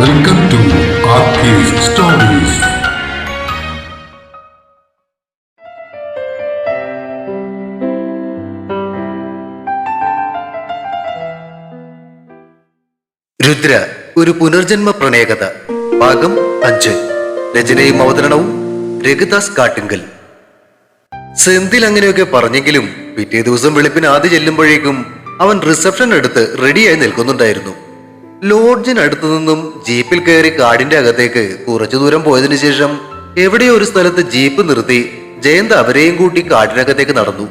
Welcome to stories Rudra ഒരു പുനർജന്മ പ്രണയകഥ. ഭാഗം അഞ്ച്. രചനയും അവതരണവും രഘുദാസ് കാട്ടിങ്കൽ. സെന്തിൽ അങ്ങനെയൊക്കെ പറഞ്ഞെങ്കിലും പിറ്റേ ദിവസം വെളുപ്പിന് ആദ്യ ചെല്ലുമ്പോഴേക്കും അവൻ റിസപ്ഷൻ എടുത്ത് റെഡിയായി നിൽക്കുന്നുണ്ടായിരുന്നു. ലോഡ്ജിനടുത്തു നിന്നും ജീപ്പിൽ കയറി കാടിന്റെ അകത്തേക്ക് കുറച്ചു ദൂരം പോയതിനു ശേഷം എവിടെയോ ഒരു സ്ഥലത്ത് ജീപ്പ് നിർത്തി ജയന്ത് അവരെയും കൂട്ടി കാടിനകത്തേക്ക് നടന്നു.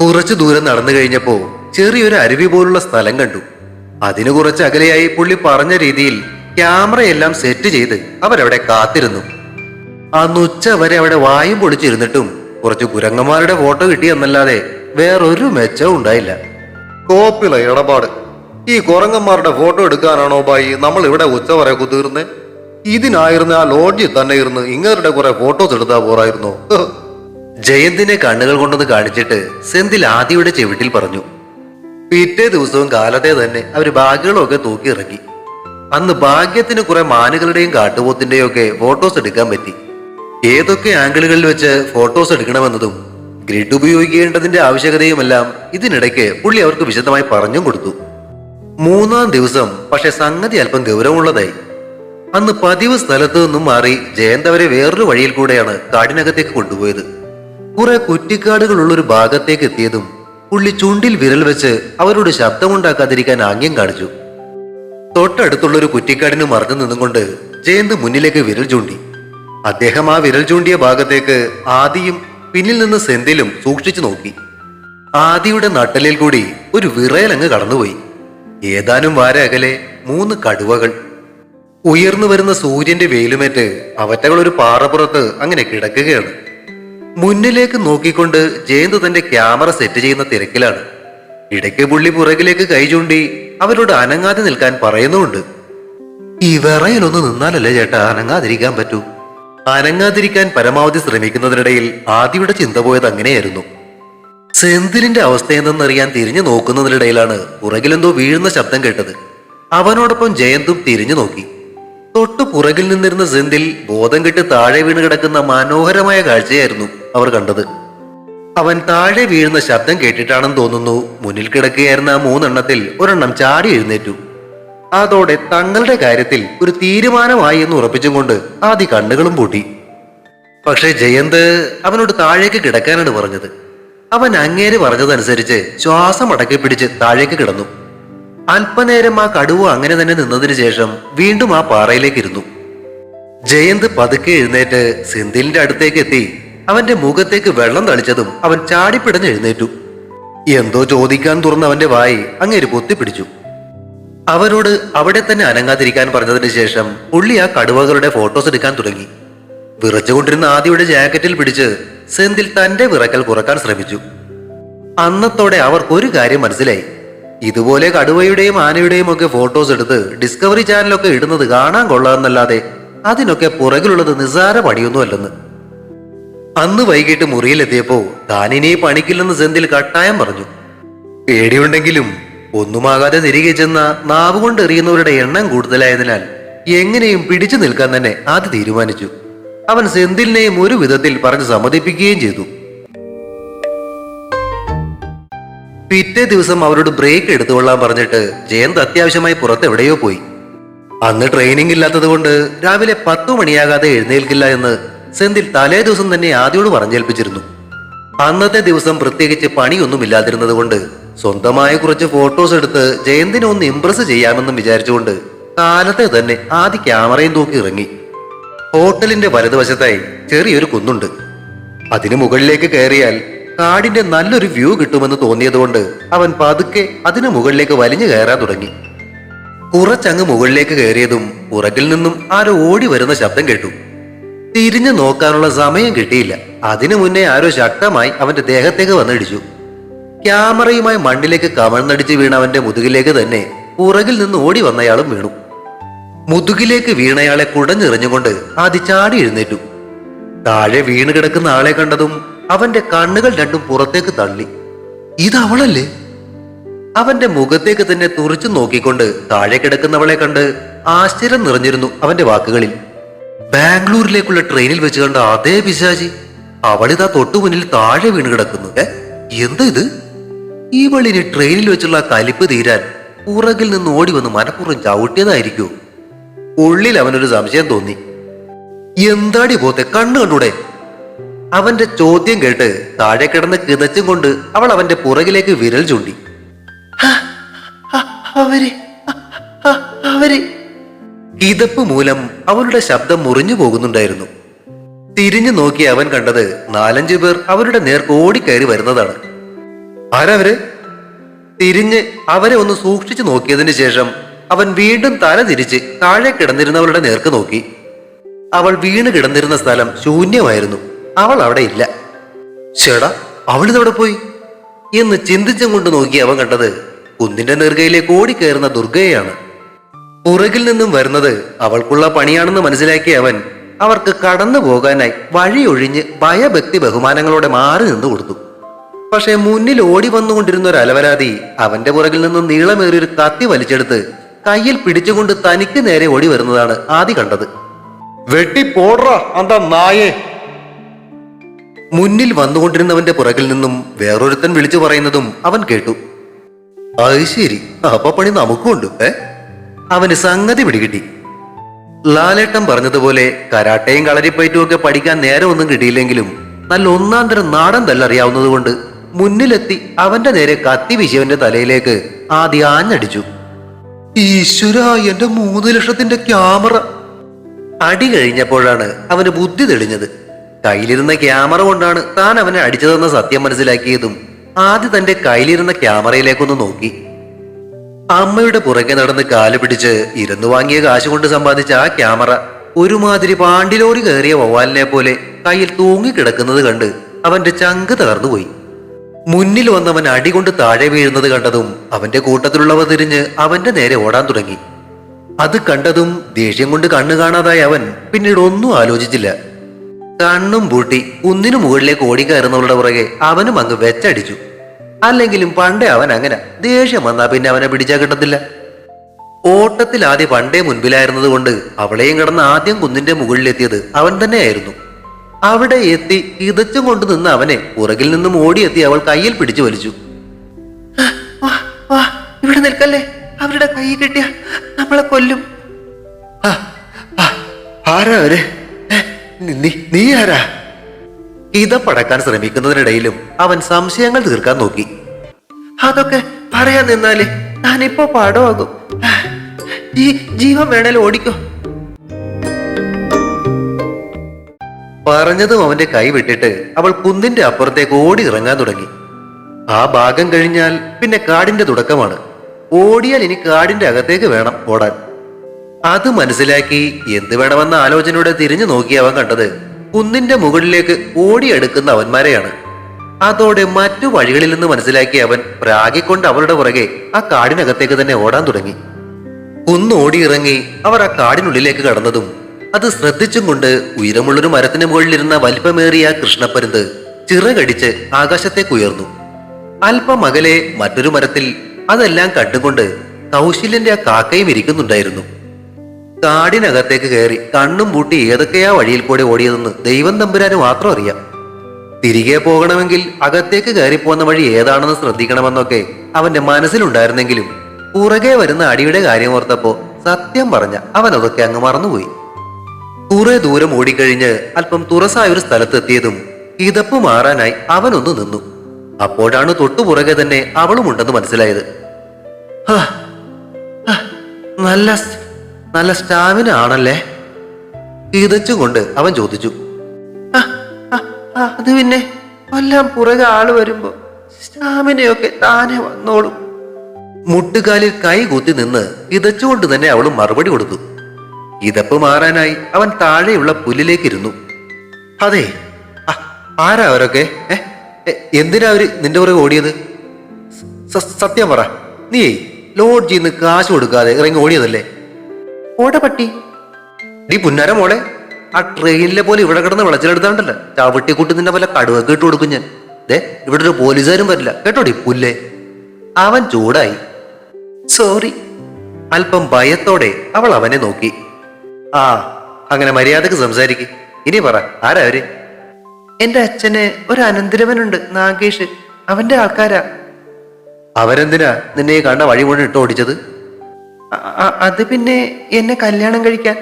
കുറച്ചു ദൂരം നടന്നു കഴിഞ്ഞപ്പോ ചെറിയൊരു അരുവി പോലുള്ള സ്ഥലം കണ്ടു. അതിനു കുറച്ച് അകലെയായി പുള്ളി പറഞ്ഞ രീതിയിൽ ക്യാമറയെല്ലാം സെറ്റ് ചെയ്ത് അവരവിടെ കാത്തിരുന്നു. അന്ന് ഉച്ച വരെ അവിടെ വായും പൊളിച്ചിരുന്നിട്ടും കുറച്ച് കുരങ്ങന്മാരുടെ ഫോട്ടോ കിട്ടിയെന്നല്ലാതെ വേറൊരു മെച്ചവും ഉണ്ടായില്ല. കോപ്പിള ഇടപാട്. ഈ കുരങ്ങന്മാരുടെ ഫോട്ടോ എടുക്കാനാണോ ബായി? നമ്മൾ ഇവിടെ ഉച്ച വരെ കുതിർന്ന് ഇതിനായിരുന്നു ആ ലോഡ്ജിൽ തന്നെ ഇരുന്ന് ഇങ്ങരുടെ കുറെ ഫോട്ടോസ് എടുത്താ പോറായിരുന്നു ജയന്തിനെ കണ്ണുകൾ കൊണ്ടൊന്ന് കാണിച്ചിട്ട് സെന്തിൽ ആദിയുടെ ചെവിട്ടിൽ പറഞ്ഞു പിറ്റേ ദിവസവും കാലത്തെ തന്നെ അവർ ബാഗുകളൊക്കെ തൂക്കി ഇറങ്ങി അന്ന് ഭാഗ്യത്തിന് കുറെ മാനുകളുടെയും കാട്ടുപോത്തിന്റെയും ഒക്കെ ഫോട്ടോസ് എടുക്കാൻ പറ്റി. ഏതൊക്കെ ആംഗിളുകളിൽ വെച്ച് ഫോട്ടോസ് എടുക്കണമെന്നതും ഗ്രിഡ് ഉപയോഗിക്കേണ്ടതിന്റെ ആവശ്യകതയുമെല്ലാം ഇതിനിടയ്ക്ക് പുള്ളി അവർക്ക് വിശദമായി പറഞ്ഞും കൊടുത്തു. മൂന്നാം ദിവസം പക്ഷെ സംഗതി അല്പം ഗൗരവമുള്ളതായി. അന്ന് പതിവ് സ്ഥലത്തു നിന്നും മാറി ജയന്ത് അവരെ വേറൊരു വഴിയിൽ കൂടെയാണ് കാടിനകത്തേക്ക് കൊണ്ടുപോയത്. കുറെ കുറ്റിക്കാടുകളുള്ള ഒരു ഭാഗത്തേക്ക് എത്തിയതും പുള്ളി ചുണ്ടിൽ വിരൽ വെച്ച് അവരോട് ശബ്ദമുണ്ടാക്കാതിരിക്കാൻ ആംഗ്യം കാണിച്ചു. തൊട്ടടുത്തുള്ള ഒരു കുറ്റിക്കാടിന് മറഞ്ഞു നിന്നുകൊണ്ട് ജയന്ത് മുന്നിലേക്ക് വിരൽ ചൂണ്ടി. അദ്ദേഹം ആ വിരൽ ചൂണ്ടിയ ഭാഗത്തേക്ക് ആദിയും പിന്നിൽ നിന്ന് സെന്തിലും സൂക്ഷിച്ചു നോക്കി. ആദിയുടെ നട്ടലിൽ കൂടി ഒരു വിറയലങ്ങ് കടന്നുപോയി. ഏതാനും വാര അകലെ മൂന്ന് കടുവകൾ. ഉയർന്നു വരുന്ന സൂര്യന്റെ വെയിലുമേറ്റ് അവറ്റകൾ ഒരു പാറപ്പുറത്ത് അങ്ങനെ കിടക്കുകയാണ്. മുന്നിലേക്ക് നോക്കിക്കൊണ്ട് ജയന്ത് തന്റെ ക്യാമറ സെറ്റ് ചെയ്യുന്ന തിരക്കിലാണ്. ഇടയ്ക്ക് പുള്ളി പുറകിലേക്ക് കൈ ചൂണ്ടി അവരോട് അനങ്ങാതെ നിൽക്കാൻ പറയുന്നുമുണ്ട്. ഈ വിറയിലൊന്ന് നിന്നാലല്ലേ ചേട്ടാ അനങ്ങാതിരിക്കാൻ പറ്റൂ? അനങ്ങാതിരിക്കാൻ പരമാവധി ശ്രമിക്കുന്നതിനിടയിൽ ആദിയുടെ ചിന്ത പോയത് അങ്ങനെയായിരുന്നു. സെന്തിലിന്റെ അവസ്ഥ എന്തെന്നറിയാൻ തിരിഞ്ഞു നോക്കുന്നതിനിടയിലാണ് പുറകിലെന്തോ വീഴുന്ന ശബ്ദം കേട്ടത്. അവനോടൊപ്പം ജയന്തും തിരിഞ്ഞു നോക്കി. തൊട്ടു പുറകിൽ നിന്നിരുന്ന സെന്തിൽ ബോധം കെട്ട് താഴെ വീണ് കിടക്കുന്ന മനോഹരമായ കാഴ്ചയായിരുന്നു അവർ കണ്ടത്. അവൻ താഴെ വീഴുന്ന ശബ്ദം കേട്ടിട്ടാണെന്ന് തോന്നുന്നു മുന്നിൽ കിടക്കുകയായിരുന്ന ആ മൂന്നെണ്ണത്തിൽ ഒരെണ്ണം ചാടി എഴുന്നേറ്റു. അതോടെ തങ്ങളുടെ കാര്യത്തിൽ ഒരു തീരുമാനമായി എന്ന് ഉറപ്പിച്ചുകൊണ്ട് ആദ്യ കണ്ണുകളും പൂട്ടി. പക്ഷേ ജയന്ത് അവനോട് താഴേക്ക് കിടക്കാനാണ് പറഞ്ഞത്. അവൻ അങ്ങേര് പറഞ്ഞതനുസരിച്ച് ശ്വാസം അടക്കി പിടിച്ച് താഴേക്ക് കിടന്നു. അല്പനേരം ആ കടുവ അങ്ങനെ തന്നെ നിന്നതിന് ശേഷം വീണ്ടും ആ പാറയിലേക്ക് ഇരുന്നു. ജയന്ത് പതുക്കെ എഴുന്നേറ്റ് സിന്ധിലിന്റെ അടുത്തേക്ക് എത്തി. അവന്റെ മുഖത്തേക്ക് വെള്ളം തളിച്ചതും അവൻ ചാടിപ്പിടഞ്ഞ് എഴുന്നേറ്റു. എന്തോ ചോദിക്കാൻ തുറന്ന അവന്റെ വായി അങ്ങേര് പൊത്തിപ്പിടിച്ചു. അവരോട് അവിടെ തന്നെ അനങ്ങാതിരിക്കാൻ പറഞ്ഞതിന് ശേഷം പുള്ളി ആ കടുവകളുടെ ഫോട്ടോസ് എടുക്കാൻ തുടങ്ങി. വിറച്ചുകൊണ്ടിരുന്ന ആദിയുടെ ജാക്കറ്റിൽ പിടിച്ച് സെന്തിൽ തന്റെ വിറക്കൽ കുറയ്ക്കാൻ ശ്രമിച്ചു. അന്നത്തോടെ അവർക്ക് ഒരു കാര്യം മനസ്സിലായി. ഇതുപോലെ കടുവയുടെയും ആനയുടെയും ഒക്കെ ഫോട്ടോസ് എടുത്ത് ഡിസ്കവറി ചാനലൊക്കെ ഇടുന്നത് കാണാൻ കൊള്ളാമെന്നല്ലാതെ അതിനൊക്കെ പുറകിലുള്ളത് നിസാര പണിയൊന്നുമല്ലെന്ന്. അന്ന് വൈകിട്ട് മുറിയിലെത്തിയപ്പോ താനിനി പണിക്കില്ലെന്ന് സെന്തിൽ കട്ടായം പറഞ്ഞു. പേടിയുണ്ടെങ്കിലും ഒന്നുമാകാതെ തിരികെ ചെന്ന നാവ് എണ്ണം കൂടുതലായതിനാൽ എങ്ങനെയും പിടിച്ചു നിൽക്കാൻ തന്നെ അത് തീരുമാനിച്ചു. അവൻ സെന്തിലിനെയും ഒരു വിധത്തിൽ പറഞ്ഞ് സമ്മതിപ്പിക്കുകയും ചെയ്തു. പിറ്റേ ദിവസം അവരോട് ബ്രേക്ക് എടുത്തുകൊള്ളാൻ പറഞ്ഞിട്ട് ജയന്ത് അത്യാവശ്യമായി പുറത്തെവിടെയോ പോയി. അന്ന് ട്രെയിനിങ് ഇല്ലാത്തത് കൊണ്ട് രാവിലെ പത്തു മണിയാകാതെ എഴുന്നേൽക്കില്ല എന്ന് സെന്തിൽ തലേ ദിവസം തന്നെ ആദ്യോട് പറഞ്ഞേൽപ്പിച്ചിരുന്നു. അന്നത്തെ ദിവസം പ്രത്യേകിച്ച് പണിയൊന്നും ഇല്ലാതിരുന്നത് കൊണ്ട് സ്വന്തമായ കുറച്ച് ഫോട്ടോസ് എടുത്ത് ജയന്തിനെ ഒന്ന് ഇംപ്രസ് ചെയ്യാമെന്നും വിചാരിച്ചുകൊണ്ട് കാലത്തെ തന്നെ ആദ്യ ക്യാമറയും തൂക്കി ഇറങ്ങി ഹോട്ടലിന്റെ വലതുവശത്തായി ചെറിയൊരു കുന്നുണ്ട്. അതിനു മുകളിലേക്ക് കയറിയാൽ കാടിന്റെ നല്ലൊരു വ്യൂ കിട്ടുമെന്ന് തോന്നിയതുകൊണ്ട് അവൻ പതുക്കെ അതിനു മുകളിലേക്ക് വലിഞ്ഞു കയറാൻ തുടങ്ങി. കുറച്ചങ്ങ് മുകളിലേക്ക് കയറിയതും പുറകിൽ നിന്നും ആരോ ഓടി വരുന്ന ശബ്ദം കേട്ടു. തിരിഞ്ഞു നോക്കാനുള്ള സമയം കിട്ടിയില്ല. അതിനു മുന്നേ ആരോ ശക്തമായി അവന്റെ ദേഹത്തേക്ക് വന്നിടിച്ചു. ക്യാമറയുമായി മണ്ണിലേക്ക് കമഴ്ന്നടിച്ച് വീണ അവന്റെ മുതുകിലേക്ക് തന്നെ പുറകിൽ നിന്ന് ഓടി വന്നയാളും വീണു. മുതുകിലേക്ക് വീണയാളെ കുടഞ്ഞെറിഞ്ഞുകൊണ്ട് ആദ്യ ചാടി എഴുന്നേറ്റു. താഴെ വീണ് കിടക്കുന്ന ആളെ കണ്ടതും അവന്റെ കണ്ണുകൾ രണ്ടും പുറത്തേക്ക് തള്ളി. ഇത് അവളല്ലേ? അവന്റെ മുഖത്തേക്ക് തന്നെ തുറച്ചു നോക്കിക്കൊണ്ട് താഴെ കിടക്കുന്നവളെ കണ്ട് ആശ്ചര്യം നിറഞ്ഞിരുന്നു അവന്റെ വാക്കുകളിൽ. ബാംഗ്ലൂരിലേക്കുള്ള ട്രെയിനിൽ വെച്ച് കണ്ട അതേ പിശാചി അവളിതാ തൊട്ടു മുന്നിൽ താഴെ വീണ് കിടക്കുന്നു. എന്താ ഇത്? ഇവളിനി ട്രെയിനിൽ വെച്ചുള്ള കലിപ്പ് തീരാൻ പുറകിൽ നിന്ന് ഓടി വന്ന് മനഃപൂർവം ചവിട്ടിയതായിരിക്കോ? ഉള്ളിൽ അവനൊരു സംശയം തോന്നി. എന്താടി പോത്തെ കണ്ണു കണ്ടൂടെ? അവന്റെ ചോദ്യം കേട്ട് താഴെ കിടന്ന് കിതച്ചും കൊണ്ട് അവൾ അവന്റെ പുറകിലേക്ക് വിരൽ ചൂണ്ടി. അവർ അവരെ. കിതപ്പ് മൂലം അവളുടെ ശബ്ദം മുറിഞ്ഞു പോകുന്നുണ്ടായിരുന്നു. തിരിഞ്ഞു നോക്കി അവൻ കണ്ടത് നാലഞ്ചു പേർ അവരുടെ നേർക്ക് ഓടിക്കയറി വരുന്നതാണ്. ആരവര് തിരിഞ്ഞ് അവരെ ഒന്ന് സൂക്ഷിച്ചു നോക്കിയതിന് ശേഷം അവൻ വീണ്ടും തല തിരിച്ച് താഴെ കിടന്നിരുന്നവളുടെ നേർക്ക് നോക്കി. അവൾ വീണ് കിടന്നിരുന്ന സ്ഥലം ശൂന്യമായിരുന്നു. അവൾ അവിടെ ഇല്ല. ചേടാ അവളിതവിടെ പോയി? എന്ന് ചിന്തിച്ചും കൊണ്ട് നോക്കി അവൻ കണ്ടത് കുന്നിന്റെ നെറുകയിലേക്ക് ഓടിക്കയറുന്ന ദുർഗയെയാണ്. പുറകിൽ നിന്നും വരുന്നത് അവൾക്കുള്ള പണിയാണെന്ന് മനസ്സിലാക്കിയ അവൻ അവർക്ക് കടന്നു പോകാനായി വഴിയൊഴിഞ്ഞ് ഭയഭക്തി ബഹുമാനങ്ങളോടെ മാറി നിന്ന് കൊടുത്തു. പക്ഷെ മുന്നിൽ ഓടി വന്നുകൊണ്ടിരുന്ന ഒരു അലവരാതി അവന്റെ പുറകിൽ നിന്നും നീളമേറിയൊരു കത്തി വലിച്ചെടുത്ത് കയ്യിൽ പിടിച്ചുകൊണ്ട് തനിക്ക് നേരെ ഓടി വരുന്നതാണ് ആദി കണ്ടത്. വെട്ടി അന്ത നായേ. മുന്നിൽ വന്നുകൊണ്ടിരുന്നവന്റെ പുറകിൽ നിന്നും വേറൊരുത്തൻ വിളിച്ചു പറയുന്നതും അവൻ കേട്ടു. അത് ശരി അപ്പൊ പണി നമുക്കുണ്ട് ഏ? അവന് സംഗതി പിടികിട്ടി. ലാലേട്ടൻ പറഞ്ഞതുപോലെ കരാട്ടയും കളരിപ്പയറ്റും ഒക്കെ പഠിക്കാൻ നേരെ ഒന്നും കിട്ടിയില്ലെങ്കിലും നല്ല ഒന്നാം തരം നാടൻ തല്ലറിയാവുന്നതുകൊണ്ട് മുന്നിലെത്തി അവന്റെ നേരെ കത്തി വീശിയവന്റെ തലയിലേക്ക് ആദ്യം ആഞ്ഞടിച്ചു. ഈശ്വര എന്റെ മൂന്ന് ലക്ഷത്തിന്റെ ക്യാമറ. അടി കഴിഞ്ഞപ്പോഴാണ് അവന് ബുദ്ധി തെളിഞ്ഞത്. കയ്യിലിരുന്ന ക്യാമറ കൊണ്ടാണ് താൻ അവനെ അടിച്ചതെന്ന സത്യം മനസ്സിലാക്കിയതും ആദ്യം തന്റെ കയ്യിലിരുന്ന ക്യാമറയിലേക്കൊന്ന് നോക്കി. അമ്മയുടെ പുറകെ നടന്ന് കാൽ പിടിച്ച് ഇരുന്നു വാങ്ങിയ കാശ് കൊണ്ട് സമ്പാദിച്ച ആ ക്യാമറ ഒരുമാതിരി പാണ്ടിലോറി കയറിയ വവ്വാലിനെ പോലെ കയ്യിൽ തൂങ്ങിക്കിടക്കുന്നത് കണ്ട് അവന്റെ ചങ്ക് തകർന്നുപോയി. മുന്നിൽ വന്നവൻ അടികൊണ്ട് താഴെ വീഴുന്നത് കണ്ടതും അവന്റെ കൂട്ടത്തിലുള്ളവ തിരിഞ്ഞ് അവന്റെ നേരെ ഓടാൻ തുടങ്ങി. അത് കണ്ടതും ദേഷ്യം കൊണ്ട് കണ്ണു കാണാതായ അവൻ പിന്നീട് ഒന്നും ആലോചിച്ചില്ല. കണ്ണും പൂട്ടി കുന്നിനു മുകളിലേക്ക് ഓടിക്കയറുന്നവളുടെ പുറകെ അവനും അങ്ങ് വെച്ചടിച്ചു. അല്ലെങ്കിലും പണ്ടേ അവൻ അങ്ങനെ ദേഷ്യം വന്നാ പിന്നെ അവനെ പിടിച്ചാൽ കിട്ടത്തില്ല. ഓട്ടത്തിൽ ആദ്യം പണ്ടേ മുൻപിലായിരുന്നത് കൊണ്ട് അവളെയും കിടന്ന് ആദ്യം കുന്നിന്റെ മുകളിലെത്തിയത് അവൻ തന്നെയായിരുന്നു. അവിടെ എത്തി ഇതച്ചും കൊണ്ടു നിന്ന് അവനെ പുറകിൽ നിന്നും ഓടിയെത്തി അവൾ കയ്യിൽ പിടിച്ചു വലിച്ചു. ഇവിടെ നിൽക്കല്ലേ? അവരുടെ കൈ കിട്ടിയ നമ്മളെ കൊല്ലും. ആരാ അവർ? നീ- ആരാ? ഇതപ്പടക്കാൻ ശ്രമിക്കുന്നതിനിടയിലും അവൻ സംശയങ്ങൾ തീർക്കാൻ നോക്കി. അതൊക്കെ പറയാൻ നിന്നാൽ ഞാനിപ്പോ പാടമാകും ഈ ജീവൻ വേണേലും ഓടിക്കോ. പറഞ്ഞതും അവന്റെ കൈ വിട്ടിട്ട് അവൾ കുന്നിന്റെ അപ്പുറത്തേക്ക് ഓടി ഇറങ്ങാൻ തുടങ്ങി. ആ ഭാഗം കഴിഞ്ഞാൽ പിന്നെ കാടിന്റെ തുടക്കമാണ്. ഓടിയാൽ ഇനി കാടിന്റെ അകത്തേക്ക് വേണം ഓടാൻ. അത് മനസ്സിലാക്കി എന്ത് വേണമെന്ന ആലോചനയോടെ തിരിഞ്ഞു നോക്കി അവൻ കണ്ടത് കുന്നിന്റെ മുകളിലേക്ക് ഓടിയെടുക്കുന്ന അവന്മാരെയാണ്. അതോടെ മറ്റു വഴികളിൽ നിന്ന് മനസ്സിലാക്കി അവൻ പ്രാഗിക്കൊണ്ട് അവളുടെ പുറകെ ആ കാടിനകത്തേക്ക് തന്നെ ഓടാൻ തുടങ്ങി. കുന്നോടിയിറങ്ങി അവർ ആ കാടിനുള്ളിലേക്ക് കടന്നതും അത് ശ്രദ്ധിച്ചും കൊണ്ട് ഉയരമുള്ളൊരു മരത്തിന് മുകളിലിരുന്ന വലിപ്പമേറിയ കൃഷ്ണപ്പരുന്ത് ചിറകടിച്ച് ആകാശത്തേക്ക് ഉയർന്നു അല്പം അകലെ മറ്റൊരു മരത്തിൽ അതെല്ലാം കണ്ടുകൊണ്ട് കൗശല്യന്റെ ആ കാക്കയും ഇരിക്കുന്നുണ്ടായിരുന്നു. കാടിനകത്തേക്ക് കയറി കണ്ണും പൂട്ടി ഏതൊക്കെയാ വഴിയിൽ കൂടെ ഓടിയതെന്ന് ദൈവം തമ്പുരാന് മാത്രം അറിയാം. തിരികെ പോകണമെങ്കിൽ അകത്തേക്ക് കയറിപ്പോകുന്ന വഴി ഏതാണെന്ന് ശ്രദ്ധിക്കണമെന്നൊക്കെ അവന്റെ മനസ്സിലുണ്ടായിരുന്നെങ്കിലും പുറകെ വരുന്ന അടിയുടെ കാര്യം ഓർത്തപ്പോ സത്യം പറഞ്ഞ അവൻ അതൊക്കെ അങ്ങ് മറന്നുപോയി. കുറെ ദൂരം ഓടിക്കഴിഞ്ഞ് അല്പം തുറസായ ഒരു സ്ഥലത്തെത്തിയതും കിതപ്പ് മാറാനായി അവനൊന്ന് നിന്നു. അപ്പോഴാണ് തൊട്ടുപുറകെ തന്നെ അവളും ഉണ്ടെന്ന് മനസ്സിലായത് നല്ല നല്ല സ്റ്റാമിന ആണല്ലേ? കിതച്ചുകൊണ്ട് അവൻ ചോദിച്ചു. "ആ, ആ, ആ, അത് പിന്നെ എല്ലാം പുറകെ ആൾ വരുമ്പോ സ്റ്റാമിനയൊക്കെ താനെ വന്നോളും. മുട്ടുകാലിൽ കൈ കുത്തി നിന്ന് കിതച്ചുകൊണ്ട് തന്നെ അവൾ മറുപടി കൊടുത്തു. കിതപ്പ് മാറാനായി അവൻ താഴെയുള്ള പുല്ലിലേക്ക് ഇരുന്നു അതെ ആരാ അവരൊക്കെ? എന്തിനാ അവർ നിന്റെ പുറകെ ഓടിയത്? സത്യം പറ. നീ ലോഡ്ജിൽ നിന്ന് കാശ് കൊടുക്കാതെ ഇറങ്ങി ഓടിയതല്ലേ? ഓടപ്പട്ടി നീ പുന്നാര മോളെ ആ ട്രെയിനിലെ പോലെ ഇവിടെ കിടന്ന് വിളച്ചിലെടുത്താണ്ടല്ലോ. ചവിട്ടിക്കൂട്ടി നിന്നെ പോലെ കടുവ ഇട്ട് കൊടുക്കും ഞാൻ. ദേ ഇവിടെ ഒരു പോലീസുകാരും വരില്ല. കേട്ടോടി പുല്ലേ? അവൻ ചൂടായി. സോറി. അല്പം ഭയത്തോടെ അവൾ അവനെ നോക്കി. ആ അങ്ങനെ മര്യാദയ്ക്ക് സംസാരിക്കും. ഇനി പറ ആരാ അവർ? എന്റെ അച്ഛന് ഒരു അനന്തരവനുണ്ട് നാഗേഷ്. അവന്റെ ആൾക്കാരാ. അവരെന്തിനാ നിന്നെ കണ്ട വഴി കൊണ്ട് ഇട്ട് ഓടിച്ചത്? അത് പിന്നെ എന്നെ കല്യാണം കഴിക്കാൻ.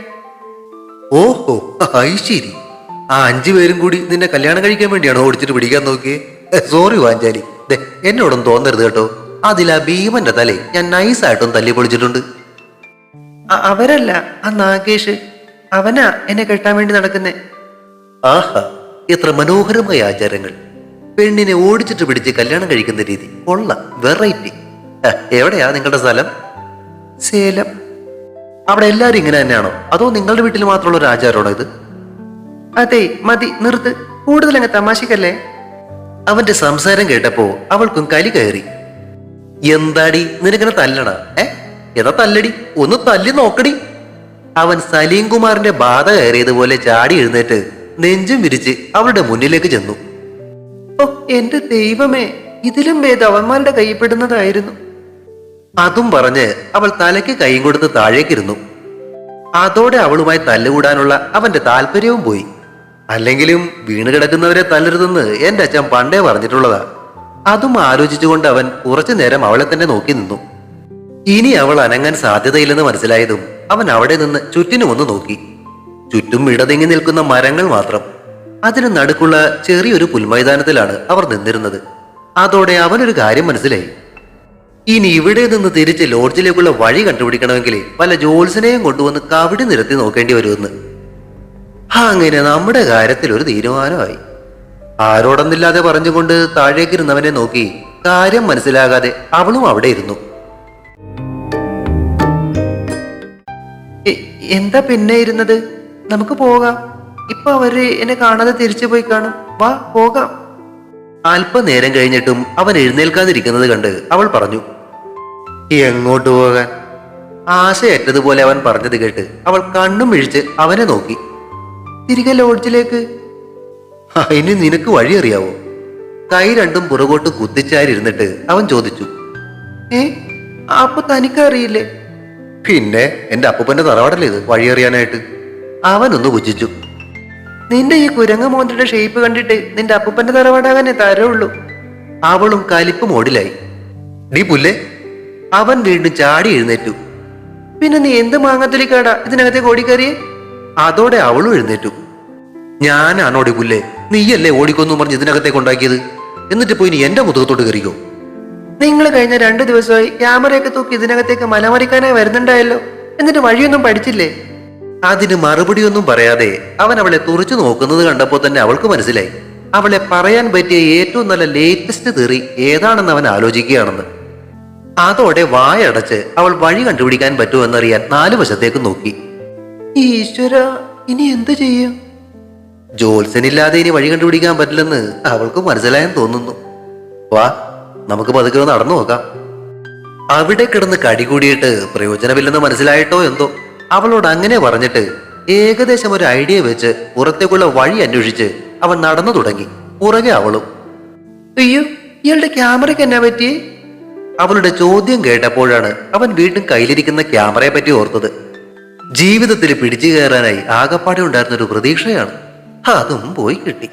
ഓഹോ ശരി. ആ അഞ്ചു പേരും കൂടി നിന്നെ കല്യാണം കഴിക്കാൻ വേണ്ടിയാണോ ഓടിച്ചിട്ട് പിടിക്കാൻ നോക്കിയേ? സോറി വാഞ്ചാലി. എന്നോടൊന്നും തോന്നരുത് കേട്ടോ. അതിലാ ഭീമന്റെ തലേ ഞാൻ നൈസായിട്ടും തല്ലി പൊളിച്ചിട്ടുണ്ട് അവരല്ല ആ നാഗേഷ്. അവനാ എന്നെ കെട്ടാൻ വേണ്ടി നടക്കുന്നേ. ആഹാ എത്ര മനോഹരമായ ആചാരങ്ങൾ. പെണ്ണിനെ ഓടിച്ചിട്ട് പിടിച്ച് കല്യാണം കഴിക്കുന്ന രീതി. കൊള്ള വെറൈറ്റി. എവിടെയാ നിങ്ങളുടെ സ്ഥലം? സേലം. അവിടെ എല്ലാരും ഇങ്ങനെ തന്നെയാണോ? അതോ നിങ്ങളുടെ വീട്ടിൽ മാത്രമുള്ള ഒരു ആചാരമാണോ ഇത്? അതെ മതി നിർത്ത്. കൂടുതൽ അങ്ങ് തമാശക്കല്ലേ? അവന്റെ സംസാരം കേട്ടപ്പോ അവൾക്കും കലി കയറി. എന്താടി നിനക്കിനെ തല്ലണ? ഏ? എന്നാ തല്ലടി ഒന്ന് തല്ലി നോക്കടി. അവൻ സലീം കുമാറിന്റെ ബാധ കയറിയതുപോലെ ചാടി എഴുന്നേറ്റ് നെഞ്ചും വിരിച്ച് അവളുടെ മുന്നിലേക്ക് ചെന്നു. ഓ എന്റെ ദൈവമേ ഇതിലും ഭേദം അവന്മാരുടെ കൈപ്പെടുന്നതായിരുന്നു അതും പറഞ്ഞ് അവൾ തലയ്ക്ക് കൈയും കൊടുത്ത് താഴേക്കിരുന്നു അതോടെ അവളുമായി തല്ലുകൂടാനുള്ള അവന്റെ താല്പര്യവും പോയി. അല്ലെങ്കിലും വീണ് കിടക്കുന്നവരെ തല്ലരുതെന്ന് എന്റെ അച്ഛൻ പണ്ടേ പറഞ്ഞിട്ടുള്ളതാ. അതും ആലോചിച്ചുകൊണ്ട് അവൻ കുറച്ചു നേരം അവളെ തന്നെ നോക്കി നിന്നു. ഇനി അവൾ അനങ്ങാൻ സാധ്യതയില്ലെന്ന് മനസ്സിലായതും അവൻ അവിടെ നിന്ന് ചുറ്റിനും ഒന്ന് നോക്കി. ചുറ്റും ഇടതിങ്ങി നിൽക്കുന്ന മരങ്ങൾ മാത്രം. അതിന് നടുക്കുള്ള ചെറിയൊരു പുൽമൈതാനത്തിലാണ് അവർ നിന്നിരുന്നത്. അതോടെ അവനൊരു കാര്യം മനസ്സിലായി. ഇനി ഇവിടെ നിന്ന് തിരിച്ച് ലോഡ്ജിലേക്കുള്ള വഴി കണ്ടുപിടിക്കണമെങ്കിൽ പല ജോൽസിനെയും കൊണ്ടുവന്ന് കവിടി നിരത്തി നോക്കേണ്ടി വരുമെന്ന്. അങ്ങനെ നമ്മുടെ കാര്യത്തിൽ ഒരു തീരുമാനമായി. ആരോടൊന്നില്ലാതെ പറഞ്ഞുകൊണ്ട് താഴേക്കിരുന്നവനെ നോക്കി കാര്യം മനസ്സിലാകാതെ അവളും അവിടെ ഇരുന്നു. എന്താ പിന്നെ ഇരുന്നത്? നമുക്ക് പോകാം. ഇപ്പൊ അവർ എന്നെ കാണാതെ തിരിച്ചു പോയി കാണും. വാ പോകാം. അല്പനേരം കഴിഞ്ഞിട്ടും അവൻ എഴുന്നേൽക്കാതിരിക്കുന്നത് കണ്ട് അവൾ പറഞ്ഞു എങ്ങോട്ട് പോകാൻ? ആശയറ്റതുപോലെ അവൻ പറഞ്ഞത് കേട്ട് അവൾ കണ്ണും മിഴിച്ച് അവനെ നോക്കി. തിരികെ ലോഡ്ജിലേക്ക്. അതിന് നിനക്ക് വഴി അറിയാവോ? കൈ രണ്ടും പുറകോട്ട് കുത്തിച്ചാരിരുന്നിട്ട് അവൻ ചോദിച്ചു ഏ അപ്പൊ തനിക്കറിയില്ലേ? പിന്നെ എന്റെ അപ്പൂപ്പന്റെ തറവാടല്ലേ ഇത്? വഴി അറിയാനായിട്ട് അവനൊന്ന് പുച്ഛിച്ചു നിന്റെ ഈ കുരങ്ങ മോന്തിന്റെ ഷേപ്പ് കണ്ടിട്ട് നിന്റെ അപ്പൂപ്പന്റെ തറവാടാകാനേ തരവുള്ളൂ. അവളും കലിപ്പ് മോടിലായി ഡീ പുല്ലേ അവൻ വീണ്ടും ചാടി എഴുന്നേറ്റു. പിന്നെ നീ എന്ത് മാങ്ങത്തൊലിക്കാടാ ഇതിനകത്തെ ഓടിക്കറിയേ അതോടെ അവളും എഴുന്നേറ്റു. ഞാനാണോടി പുല്ലേ നീയല്ലേ ഓടിക്കൊന്നു പറഞ്ഞ് ഇതിനകത്തേക്ക് ഉണ്ടാക്കിയത്? എന്നിട്ട് പോയി നീ എന്റെ മുതുകത്തോട്ട് കയറിക്കോ. നിങ്ങൾ കഴിഞ്ഞ രണ്ടു ദിവസമായി ക്യാമറയൊക്കെ തൂക്കി ഇതിനകത്തേക്ക് മലമറിക്കാനായി വരുന്നുണ്ടായല്ലോ. എന്നിട്ട് വഴിയൊന്നും പഠിച്ചില്ലേ? അതിന് മറുപടിയൊന്നും പറയാതെ അവൻ അവളെ തുറച്ചു നോക്കുന്നത് കണ്ടപ്പോൾ തന്നെ അവൾക്ക് മനസ്സിലായി. അവളെ പറയാൻ പറ്റിയ ഏറ്റവും നല്ല ലേറ്റസ്റ്റ് തെറി ഏതാണെന്ന് അവൻ ആലോചിക്കുകയാണെന്ന്. അതോടെ വായടച്ച് അവൾ വഴി കണ്ടുപിടിക്കാൻ പറ്റുമെന്നറിയാൻ നാലു വശത്തേക്ക് നോക്കി. ഈശ്വര ഇനി എന്ത് ചെയ്യും? ജോത്സനില്ലാതെ ഇനി വഴി കണ്ടുപിടിക്കാൻ പറ്റില്ലെന്ന് അവൾക്ക് മനസ്സിലായെന്ന് തോന്നുന്നു. വാ. നമുക്ക് പതുക്കെ ഒന്ന് നടന്നു നോക്കാം. അവിടെ കിടന്ന് കടികൂടിയിട്ട് പ്രയോജനമില്ലെന്ന് മനസ്സിലായിട്ടോ എന്തോ? അവളോട് അങ്ങനെ പറഞ്ഞിട്ട് ഏകദേശം ഒരു ഐഡിയ വെച്ച് പുറത്തേക്കുള്ള വഴി അന്വേഷിച്ച് അവൻ നടന്നു തുടങ്ങി. പുറകെ അവളും അയ്യോ ഇയാളുടെ ക്യാമറയ്ക്ക് എന്നാ പറ്റി അവളുടെ ചോദ്യം കേട്ടപ്പോഴാണ് അവൻ വീണ്ടും കയ്യിലിരിക്കുന്ന ക്യാമറയെ പറ്റി ഓർത്തത്. ജീവിതത്തിൽ പിടിച്ചു കയറാനായി ആകപ്പാടെ ഉണ്ടായിരുന്നൊരു പ്രതീക്ഷയാണ്. അതും പോയി കിട്ടി.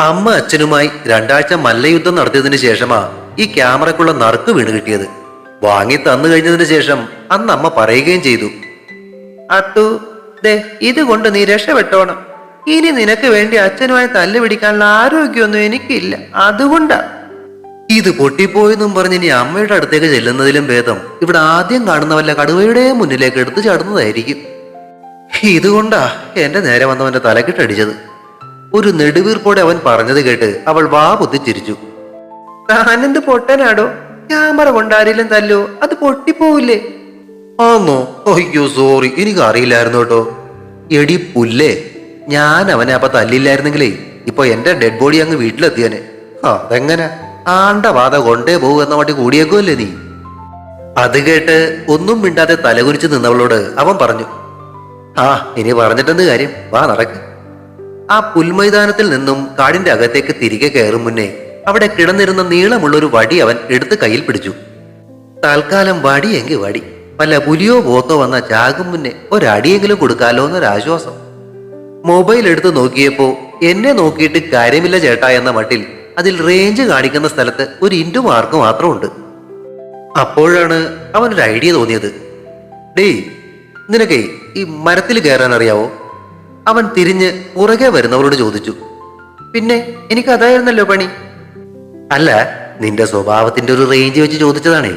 അമ്മ അച്ഛനുമായി രണ്ടാഴ്ച മല്ലയുദ്ധം നടത്തിയതിന് ശേഷമാ ഈ ക്യാമറക്കുള്ള നറുക്ക് വീണ് കിട്ടിയത്. വാങ്ങി തന്നു കഴിഞ്ഞതിന് ശേഷം അന്ന് അമ്മ പറയുകയും ചെയ്തു. അത്തു ദേ ഇത് കൊണ്ട് നീ രക്ഷപ്പെട്ടോണം. ഇനി നിനക്ക് വേണ്ടി അച്ഛനുമായി തല്ല് പിടിക്കാനുള്ള ആരോഗ്യമൊന്നും എനിക്കില്ല. അതുകൊണ്ടാ. ഇത് പൊട്ടിപ്പോയെന്നും പറഞ്ഞ് ഇനി അമ്മയുടെ അടുത്തേക്ക് ചെല്ലുന്നതിലും ഭേദം ഇവിടെ ആദ്യം കാണുന്ന വല്ല കടുവയുടെ മുന്നിലേക്ക് എടുത്തു ചാടുന്നതായിരിക്കും. ഇതുകൊണ്ടാ എന്റെ നേരെ വന്നവന്റെ തലക്കിട്ടടിച്ചത്. ഒരു നെടുവീർപ്പോടെ അവൻ പറഞ്ഞത് കേട്ട് അവൾ വാ പൊത്തി ചിരിച്ചു താനെന്ത് പൊട്ടനാടോ? ക്യാമറ കൊണ്ടാരിലും തല്ലോ. അത് പൊട്ടിപ്പോവില്ലേ? ആന്നോ. അയ്യോ സോറി. എനിക്ക് അറിയില്ലായിരുന്നു കേട്ടോ. എടി പുല്ലേ. ഞാൻ അവനെ അപ്പൊ തല്ലില്ലായിരുന്നെങ്കിലേ ഇപ്പൊ എന്റെ ഡെഡ് ബോഡി അങ്ങ് വീട്ടിലെത്തിയനെ അതെങ്ങനെ? ആണ്ട ബാധ കൊണ്ടേ പോകും എന്ന മട്ടി കൂടിയേക്കുമല്ലേ നീ? അത് കേട്ട് ഒന്നും മിണ്ടാതെ തലകുനിച്ച് നിന്നവളോട് അവൻ പറഞ്ഞു ആ ഇനി പറഞ്ഞിട്ടെന്ത് കാര്യം? വാ നടക്ക്. ആ പുൽമൈതാനത്തിൽ നിന്നും കാടിന്റെ അകത്തേക്ക് തിരികെ കയറും മുന്നേ അവിടെ കിടന്നിരുന്ന നീളമുള്ളൊരു വടി അവൻ എടുത്ത് കയ്യിൽ പിടിച്ചു. തൽക്കാലം വടി എങ്കിൽ വടി. വല്ല പുലിയോ പോത്തോ വന്ന ചാകും മുന്നേ ഒരടിയെങ്കിലും കൊടുക്കാലോ എന്നൊരാശ്വാസം. മൊബൈൽ എടുത്ത് നോക്കിയപ്പോ എന്നെ നോക്കിയിട്ട് കാര്യമില്ല ചേട്ടാ എന്ന മട്ടിൽ അതിൽ റേഞ്ച് കാണിക്കുന്ന സ്ഥലത്ത് ഒരു ഇൻഡു മാർക്ക് മാത്രമുണ്ട്. അപ്പോഴാണ് അവനൊരു ഐഡിയ തോന്നിയത്. ഡേയ് നിനക്കേ ഈ മരത്തിൽ കയറാൻ അറിയാവോ അവൻ തിരിഞ്ഞ് പുറകെ വരുന്നവരോട് ചോദിച്ചു പിന്നെ എനിക്ക് അതായിരുന്നല്ലോ പണി? അല്ല നിന്റെ സ്വഭാവത്തിന്റെ ഒരു റേഞ്ച് വെച്ച് ചോദിച്ചതാണേ.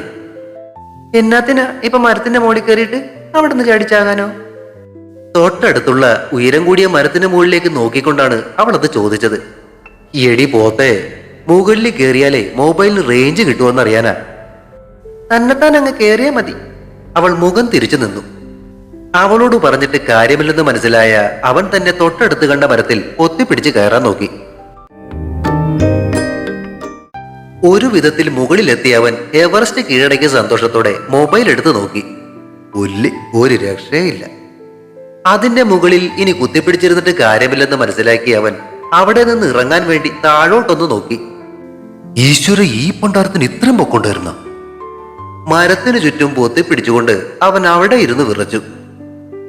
എന്നാത്തിനാ ഇപ്പൊ മരത്തിന്റെ മുകളിൽ കയറിയിട്ട് അവിടെ നിന്ന് ചാടിച്ചാകാനോ? തൊട്ടടുത്തുള്ള ഉയരം കൂടിയ മരത്തിന്റെ മുകളിലേക്ക് നോക്കിക്കൊണ്ടാണ് അവൾ അത് ചോദിച്ചത്. എടി പോത്തെ മുകളിൽ കയറിയാലേ മൊബൈലിന് റേഞ്ച് കിട്ടുമെന്ന് അറിയാനാ? തന്നെത്താൻ അങ്ങ് കയറിയാ മതി. അവൾ മുഖം തിരിച്ചു നിന്നു. അവളോട് പറഞ്ഞിട്ട് കാര്യമില്ലെന്ന് മനസ്സിലായ അവൻ തന്നെ തൊട്ടടുത്ത് കണ്ട മരത്തിൽ ഒത്തിപ്പിടിച്ച് കയറാൻ നോക്കി. ഒരു വിധത്തിൽ മുകളിലെത്തിയ അവൻ എവറസ്റ്റ് കീഴടക്കിയ സന്തോഷത്തോടെ മൊബൈൽ എടുത്ത് നോക്കി. പുല്ല് ഒരു രക്ഷയില്ല. അതിന്റെ മുകളിൽ ഇനി കുത്തിപ്പിടിച്ചിരുന്നിട്ട് കാര്യമില്ലെന്ന് മനസ്സിലാക്കിയ അവൻ അവിടെ നിന്ന് ഇറങ്ങാൻ വേണ്ടി താഴോട്ടൊന്ന് നോക്കി. ഈശ്വര ഈ പണ്ടാരത്തിന് ഇത്രയും പൊക്കൊണ്ടായിരുന്ന? മരത്തിനു ചുറ്റും പൊത്തിപ്പിടിച്ചുകൊണ്ട് അവൻ അവിടെ ഇരുന്ന് വിറച്ചു.